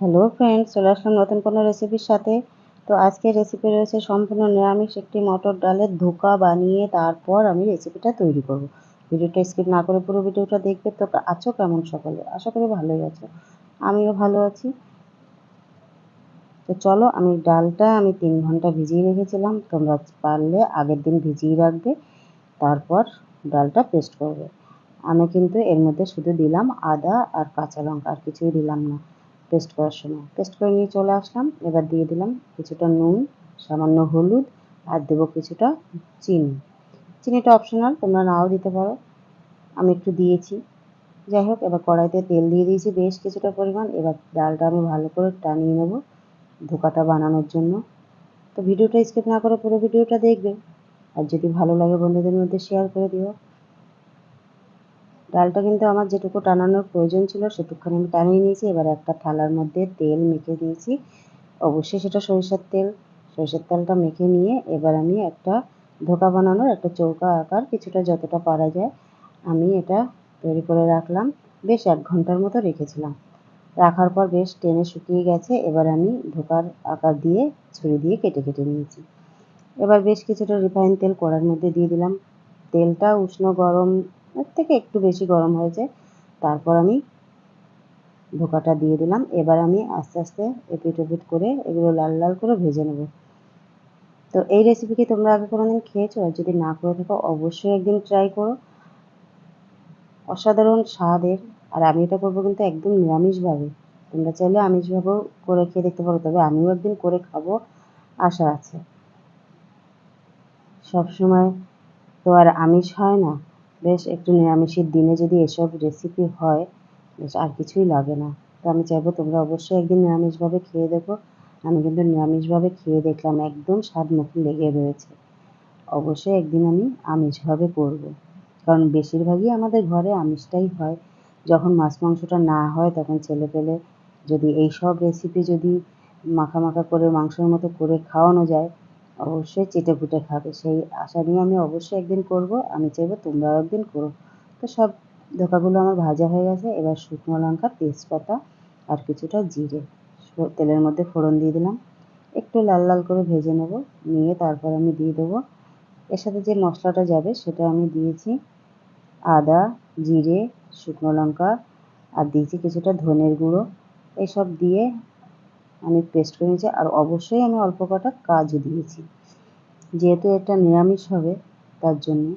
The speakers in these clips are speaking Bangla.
হ্যালো ফ্রেন্ডস, চলে আসলাম নতুন কোনো রেসিপির সাথে। তো আজকের রেসিপি রয়েছে সম্পূর্ণ নিরামিষ একটি মটর ডালের ধোকা বানিয়ে তারপর আমি রেসিপিটা তৈরি করব। ভিডিওটা স্কিপ না করে পুরো ভিডিওটা দেখবে তো আছো কেমন সকালে? আশা করি ভালোই আছো। আমিও ভালো আছি। তো চলো, আমি ডালটা আমি তিন ঘণ্টা ভিজিয়ে রেখেছিলাম। তোমরা পারলে আগের দিন ভিজিয়ে রাখবে। তারপর ডালটা পেস্ট করবে। আমি কিন্তু এর মধ্যে শুধু দিলাম আদা আর কাঁচা লঙ্কা, আর কিছুই দিলাম না। পেস্ট করার সময়। পেস্ট করে নিয়ে চলে আসলাম। এবার দিয়ে দিলাম কিছুটা নুন, সামান্য হলুদ, আর দেবো কিছুটা চিনি। চিনিটা অপশনাল তোমরা নাও দিতে পারো। আমি একটু দিয়েছি। যাই হোক, এবার কড়াইতে তেল দিয়ে দিয়েছি বেশ কিছুটা পরিমাণ। এবার ডালটা আমি ভালো করে টানিয়ে নেব ধোকাটা বানানোর জন্য। তো ভিডিওটা স্কিপ না করে পুরো ভিডিওটা দেখবে। আর যদি ভালো লাগে বন্ধুদের মধ্যে শেয়ার করে দিও। ডালটা কিন্তু আমার যেটুকু টানানোর প্রয়োজন ছিল, সেটুকুখানি আমি টানিয়ে নিয়েছি। এবার একটা থালার মধ্যে তেল মেখে দিয়েছি। অবশ্যই সেটা সরিষার তেল। সরিষার তেলটা মেখে নিয়ে এবার আমি একটা ধোকা বানানোর একটা চৌকা আকার কিছুটা যতটা পারা যায় আমি এটা তৈরি করে রাখলাম। বেশ এক ঘণ্টার মতো রেখেছিলাম। রাখার পর বেশ টেনে শুকিয়ে গেছে। এবার আমি ধোকার আকার দিয়ে ছুরি দিয়ে কেটে কেটে নিয়েছি। এবার বেশ কিছুটা রিফাইন তেল কড়ার মধ্যে দিয়ে দিলাম। তেলটা উষ্ণ গরম এর থেকে একটু বেশি গরম হয়েছে। তারপর আমি ধোকাটা দিয়ে দিলাম। এবার আমি আস্তে আস্তে এপিট ওপিট করে এগুলো লাল লাল করে ভেজে নেব। তো এই রেসিপি কি তোমরা আগে কোনো দিন খেয়েছো? আর যদি না করে থাকো, অবশ্যই একদিন ট্রাই করো। অসাধারণ স্বাদের, আর আমি এটা করব কিন্তু একদম নিরামিষভাবে। তোমরা চাইলে আমিষভাবেও করে খেয়ে দেখতে পারো, তবে আমিও একদিন করে খাব, আশা আছে। সবসময় তো আর আমিষ হয় না। বেশ, একটু নিরামিষের দিনে যদি এসব রেসিপি হয়, বেশ, আর কিছুই লাগে না। তো আমি চাইব তোমরা অবশ্যই একদিন নিরামিষভাবে খেয়ে দেখো। আমি কিন্তু নিরামিষভাবে খেয়ে দেখলাম, একদম স্বাদ মুখে লেগে রয়েছে। অবশ্যই একদিন আমি আমিষভাবে করব। কারণ বেশিরভাগই আমাদের ঘরে আমিষটাই হয়। যখন মাছ মাংসটা না হয়, তখন ছেলে পেলে যদি এই সব রেসিপি যদি মাখা মাখা করে, মাংসের মতো করে খাওয়ানো যায় অবশ্যই চেটে ফুটে খাবে, সেই আশা নিয়ে আমি অবশ্যই একদিন করব, আমি চাইব তোমরাও একদিন করো। তো সব ধোকাগুলো আমার ভাজা হয়ে গেছে, এবার শুকনো লঙ্কা, তেজপাতা আর কিছুটা জিরে তেলের মধ্যে ফোড়ন দিয়ে দিলাম। একটু লাল লাল করে ভেজে নেব, নিয়ে তারপর আমি দিয়ে দেবো। এর সাথে যে মশলাটা যাবে সেটা আমি দিয়েছি আদা, জিরে, শুকনো লঙ্কা আর দিয়েছি কিছুটা ধনের গুঁড়ো। এসব দিয়ে আমি পেস্ট করে নিয়েছি আর অবশ্যই আমি অল্প কটা কাজু দিয়েছি। যেহেতু এটা নিরামিষ হবে, তার জন্য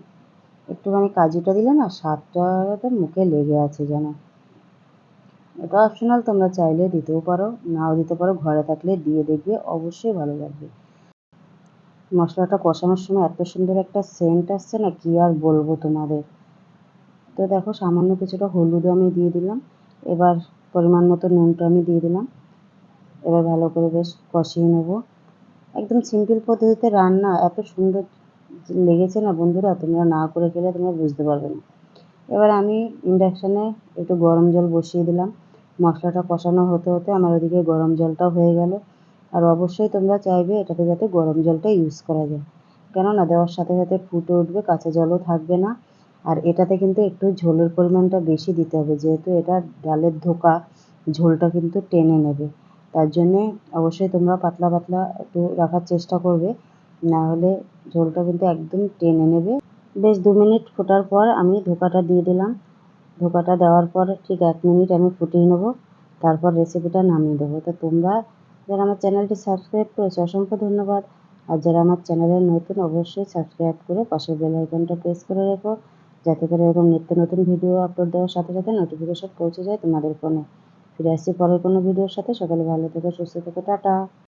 একটুখানি কাজুটা দিলে না স্বাদটা মুখে লেগে আছে যেন। এটা অপশনাল তোমরা চাইলে দিতেও পারো, নাও দিতে পারো, ঘরে থাকলে দিয়ে দেখবে, অবশ্যই ভালো লাগবে। মশলাটা কষানোর সময় এত সুন্দর একটা সেন্ট আসছে না, কি আর বলব তোমাদের? তো দেখো, সামান্য কিছুটা হলুদ আমি দিয়ে দিলাম। এবার পরিমাণ মতো নুনটা আমি দিয়ে দিলাম। এবার ভালো করে বেশ কষিয়ে নেব। একদম সিম্পল পদ্ধতিতে রান্না এত সুন্দর লেগেছে না বন্ধুরা, তোমরা না করে খেলে তোমরা বুঝতে পারবে না। এবার আমি ইন্ডাকশানে একটু গরম জল বসিয়ে দিলাম। মশলাটা কষানো হতে হতে আমার ওদিকে গরম জলটাও হয়ে গেল। আর অবশ্যই তোমরা চাইবে এটাতে যাতে গরম জলটা ইউজ করা যায়। কেননা দেওয়ার সাথে সাথে ফুটে উঠবে, কাঁচা জলও থাকবে না। আর এটাতে কিন্তু একটু ঝোলের পরিমাণটা বেশি দিতে হবে, যেহেতু এটা ডালের ধোকা, ঝোলটা কিন্তু টেনে নেবে। তার জন্যে অবশ্যই তোমরা পাতলা পাতলা একটু রাখার চেষ্টা করবে না হলে ঝোলটা কিন্তু একদম টেনে নেবে। বেশ দু মিনিট ফোটার পর আমি ধোকাটা দিয়ে দিলাম। ধোকাটা দেওয়ার পর ঠিক এক মিনিট আমি ফুটিয়ে নেব, তারপর রেসিপিটা নামিয়ে দেবো। তো তোমরা যারা আমার চ্যানেলটি সাবস্ক্রাইব করেছ, অসংখ্য ধন্যবাদ। আর যারা আমার চ্যানেলের নতুন, অবশ্যই সাবস্ক্রাইব করে পাশের বেল আইকনটা প্রেস করে রেখো, যাতে করে এরকম নিত্য নতুন ভিডিও আপলোড দেওয়ার সাথে সাথে নোটিফিকেশন পৌঁছে যায় তোমাদের ফোনে ফিরে আসছি পরের কোনো ভিডিওর সাথে। সকালে ভালো থেকো সুস্থ থেকো টাটা।